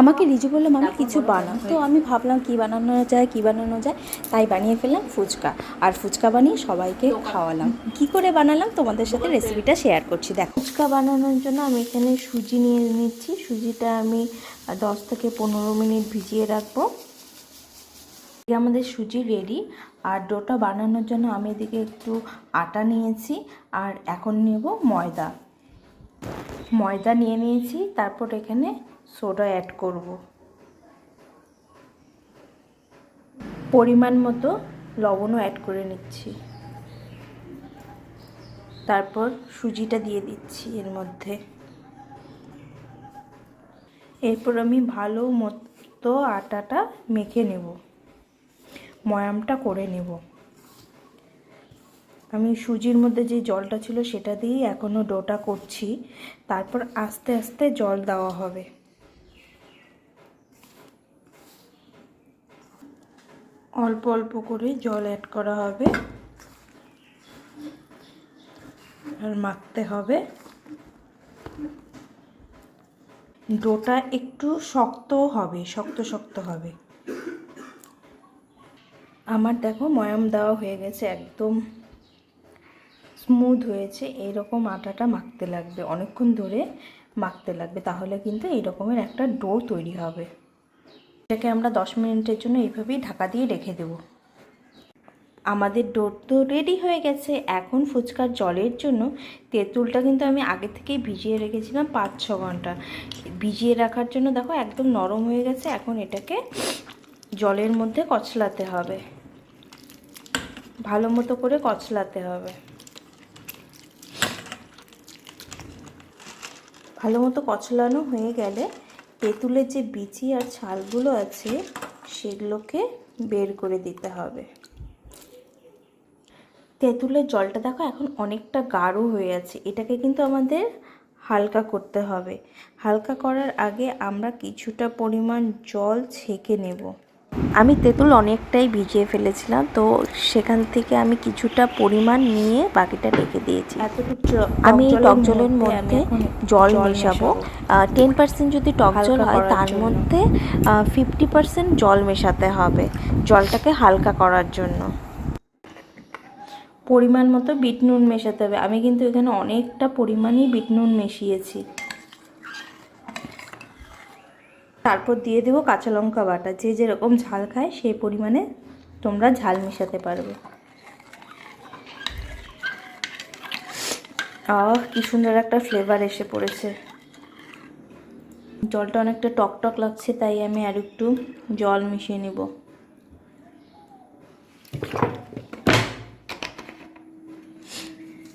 আমাকে রিজু বলল, মামি, কিছু বানাও। তো আমি ভাবলাম, কি বানানো যায়, কি বানানো যায়? তাই বানিয়ে ফেললাম ফুচকা। আর ফুচকা বানিয়ে সবাইকে খাওয়ালাম। কি করে বানালাম? তোমাদের সাথে রেসিপিটা শেয়ার করছি। দেখো। ফুচকা বানানোর জন্য আমি এখানে সুজি নিয়ে নিচ্ছি। সুজিটা আমি দশ থেকে পনেরো মিনিট ভিজিয়ে রাখব। আমাদের সুজি রেডি আর ডোটা বানানোর জন্য আমি এদিকে একটু আটা নিয়েছি, আর এখন নেব ময়দা। ময়দা নিয়ে নিয়েছি, তারপর এখানে সোডা অ্যাড করব। পরিমাণ মতো লবণও অ্যাড করে নিচ্ছি। তারপর সুজিটা দিয়ে দিচ্ছি এর মধ্যে। এরপর আমি ভালো মতো আটাটা মেখে নেব। ময়ামটা করে নেব। আমি সুজির মধ্যে যে জলটা ছিল সেটা দিয়েই এখনও ডোটা করছি। তারপর আস্তে আস্তে জল দেওয়া হবে। অল্প অল্প করে জল অ্যাড করা হবে। আর মাখতে হবে। ডোটা একটু শক্ত হবে, শক্ত শক্ত হবে। আমার দেখো ময়াম দেওয়া হয়ে গেছে একদম স্মুথ হয়েছে এইরকম আটাটা মাখতে লাগবে। অনেকক্ষণ ধরে মাখতে লাগবে, তাহলে কিন্তু এই রকমের একটা ডো তৈরি হবে। এটাকে আমরা দশ মিনিটের জন্য এইভাবেই ঢাকা দিয়ে রেখে দেব। আমাদের ডো তো রেডি হয়ে গেছে। এখন ফুচকার জলের জন্য তেঁতুলটা কিন্তু আমি আগে থেকেই ভিজিয়ে রেখেছিলাম পাঁচ, ছ ঘণ্টা। ভিজিয়ে রাখার জন্য দেখো একদম নরম হয়ে গেছে, এখন এটাকে জলের মধ্যে কচলাতে হবে। ভালো মতো করে কচলাতে হবে। ভালো মতো কচলানো হয়ে গেলে তেঁতুলের যে বিচি আর ছালগুলো আছে, সেগুলোকে বের করে দিতে হবে। তেঁতুলের জলটা দেখো এখন অনেকটা গাঢ় হয়ে আছে। এটাকে কিন্তু আমাদের হালকা করতে হবে। হালকা করার আগে আমরা কিছুটা পরিমাণ জল ছেঁকে নেব। আমি তেঁতুল অনেকটাই ভিজিয়ে ফেলেছিলাম তো সেখান থেকে আমি কিছুটা পরিমাণ নিয়ে বাকিটা রেখে দিয়েছি। আমি টক জলের মধ্যে জল মেশাবো। টেন পার্সেন্ট যদি টক জল হয় তার মধ্যে ফিফটি পার্সেন্ট জল মেশাতে হবে। জলটাকে হালকা করার জন্য। পরিমাণ মতো বিট নুন মেশাতে হবে। আমি কিন্তু এখানে অনেকটা পরিমাণই বিট নুন মিশিয়েছি। তারপর দিয়ে দেবো কাঁচা লঙ্কা বাটা। যে যেরকম ঝাল খায় সেই পরিমাণে তোমরা ঝাল মেশাতে পারবে। আহ, কি সুন্দর একটা ফ্লেভার এসে পড়েছে। জলটা অনেকটা টক টক লাগছে, তাই আমি আর একটু জল মিশিয়ে নেব।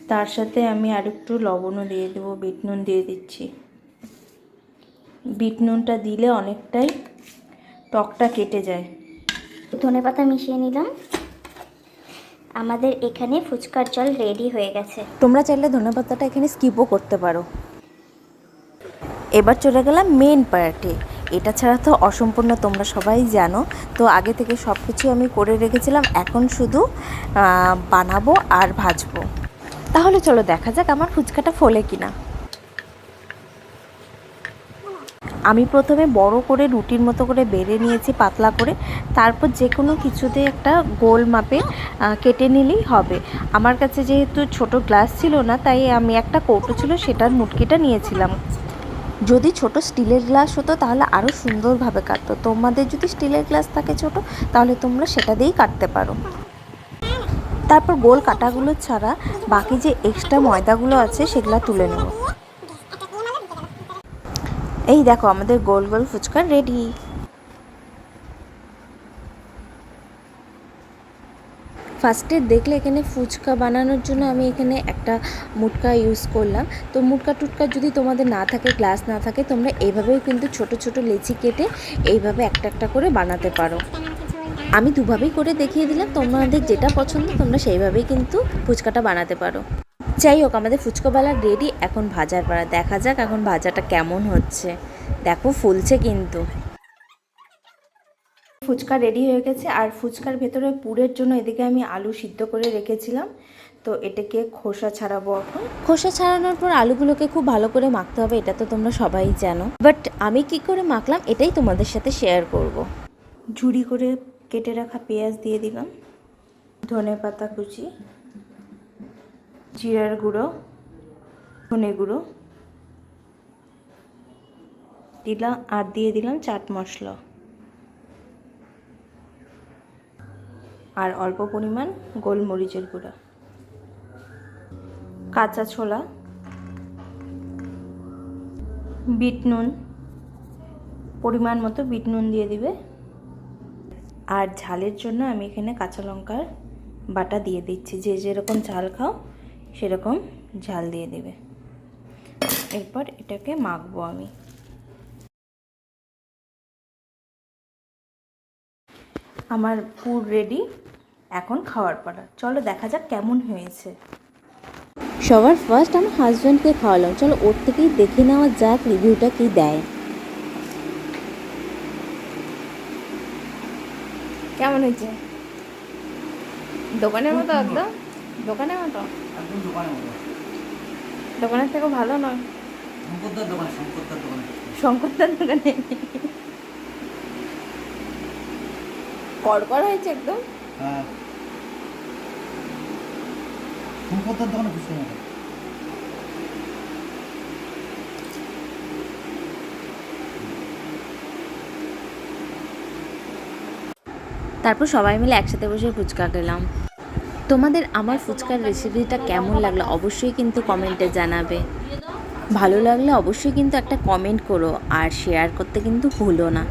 তার সাথে আমি আর একটু লবণও দিয়ে দেবো, বিট নুন দিয়ে দিচ্ছি। বিট নুনটা দিলে অনেকটাই টকটা কেটে যায়। ধনে পাতা মিশিয়ে নিলাম। আমাদের এখানে ফুচকার জল রেডি হয়ে গেছে। তোমরা চাইলে ধনেপাতাটা এখানে স্কিপও করতে পারো। এবার চলে গেলাম মেন পার্টে এটা ছাড়া তো অসম্পূর্ণ তোমরা সবাই জানো। তো আগে থেকে সব কিছু আমি করে রেখেছিলাম। এখন শুধু বানাবো আর ভাজবো। তাহলে চলো দেখা যাক আমার ফুচকাটা ফোলে কিনা। আমি প্রথমে বড় করে রুটির মতো করে বেড়ে নিয়েছি, পাতলা করে। তারপর যে কোনো কিছুতে একটা গোল মাপে কেটে নিলেই হবে। আমার কাছে যেহেতু ছোট গ্লাস ছিল না, তাই আমি একটা কৌটো ছিল, সেটার মুটকিটা নিয়েছিলাম। যদি ছোট স্টিলের গ্লাস হতো, তাহলে আরও সুন্দরভাবে কাটতো। তোমাদের যদি স্টিলের গ্লাস থাকে ছোট, তাহলে তোমরা সেটা দিয়েই কাটতে পারো। তারপর গোল কাটাগুলো ছাড়া বাকি যে এক্সট্রা ময়দাগুলো আছে, সেগুলো তুলে নেব। এই দেখো, আমাদের গোল গোল ফুচকা রেডি ফার্স্টে দেখলে এখানে ফুচকা বানানোর জন্য আমি এখানে একটা মুটকা ইউজ করলাম। তো মুটকা টুটকা যদি তোমাদের না থাকে গ্লাস না থাকে, তোমরা এইভাবেও কিন্তু ছোট ছোট লেচি কেটে এইভাবে একটা একটা করে বানাতে পারো। আমি দুভাবেই করে দেখিয়ে দিলাম, তোমাদের যেটা পছন্দ তোমরা সেইভাবেই কিন্তু ফুচকাটা বানাতে পারো। যাই হোক, আমাদের ফুচকা বেলা রেডি এখন ভাজার পাড়া দেখা যাক এখন ভাজাটা কেমন হচ্ছে। দেখো, ফুলছে কিন্তু। ফুচকা রেডি হয়ে গেছে, আর ফুচকার ভেতরে পুরের জন্য এদিকে আমি আলু সিদ্ধ করে রেখেছিলাম। তো এটাকে খোসা ছাড়াবো এখন। খোসা ছাড়ানোর পর আলুগুলোকে খুব ভালো করে মাখতে হবে, এটা তো তোমরা সবাই জানো। বাট আমি কি করে মাখলাম, এটাই তোমাদের সাথে শেয়ার করব। ঝুড়ি করে কেটে রাখা পেঁয়াজ দিয়ে দিলাম। ধনে পাতা কুচি। জিরার গুঁড়ো, ধনে গুঁড়ো, দিলাম, আর দিয়ে দিলাম চাট মশলা। আর অল্প পরিমাণ গোলমরিচের গুঁড়া। কাঁচা ছোলা, বিট নুন, পরিমাণ মতো বিট নুন দিয়ে দিবে। আর ঝালের জন্য আমি এখানে কাঁচা লঙ্কার বাটা দিয়ে দিচ্ছি। যে যেরকম ঝাল খাও সেরকম ঝাল দিয়ে দেবে। এরপর এটাকে মাখবো আমি। আমার পুর রেডি এখন খাওয়ার পালা। চলো দেখা যাক কেমন হয়েছে। সবার ফার্স্ট আমার হাজব্যান্ডকে খাওয়ালাম। চলো ওর থেকেই দেখে নেওয়া যাক রিভিউটা কি দেয়। কেমন হয়েছে? দোকানের মতো একদম? দোকানের মতো? একদম দোকানের মতো। দোকানের থেকেও ভালো নয়? শঙ্করদার দোকানে শঙ্করদার দোকানে। শঙ্করদার দোকানে? কড়কড় হয়েছে একদম? হ্যাঁ। শঙ্করদার দোকানে খুশি মতো তারপর সবাই মিলে একসাথে বসে ফুচকা খেলাম। তোমাদের আমার ফুচকার রেসিপিটা কেমন লাগল অবশ্যই কিন্তু কমেন্টে জানাবে। ভালো লাগলে অবশ্যই কিন্তু একটা কমেন্ট করো আর শেয়ার করতে কিন্তু ভুলো না।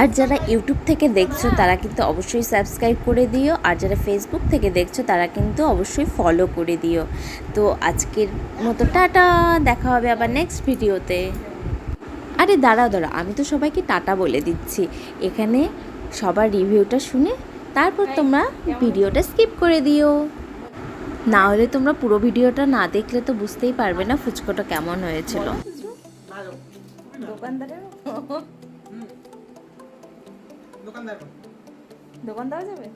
আর যারা ইউটিউব থেকে দেখছ, তারা কিন্তু অবশ্যই সাবস্ক্রাইব করে দিও। আর যারা ফেসবুক থেকে দেখছ, তারা কিন্তু অবশ্যই ফলো করে দিও। তো আজকের মতো টাটা, দেখা হবে আবার নেক্সট ভিডিওতে আরে দাঁড়াও দাঁড়াও, আমি তো সবাইকে টাটা বলে দিচ্ছি। এখানে সবার রিভিউটা শুনে তারপর তোমরা ভিডিওটা স্কিপ করে দিও। না হলে তোমরা পুরো ভিডিওটা না দেখলে তো বুঝতেই পারবে না ফুচকোটা কেমন হয়েছিল। দোকান দেওয়া যাবে?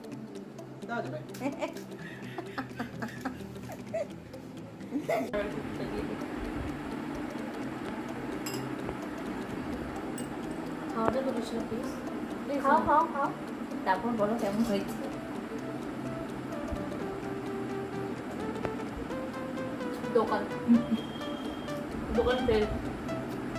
খাওয়াটা তো প্লিজ খাও খাও খাও। তারপর বলো কেমন হয়েছে? দোকান। দোকান ফেল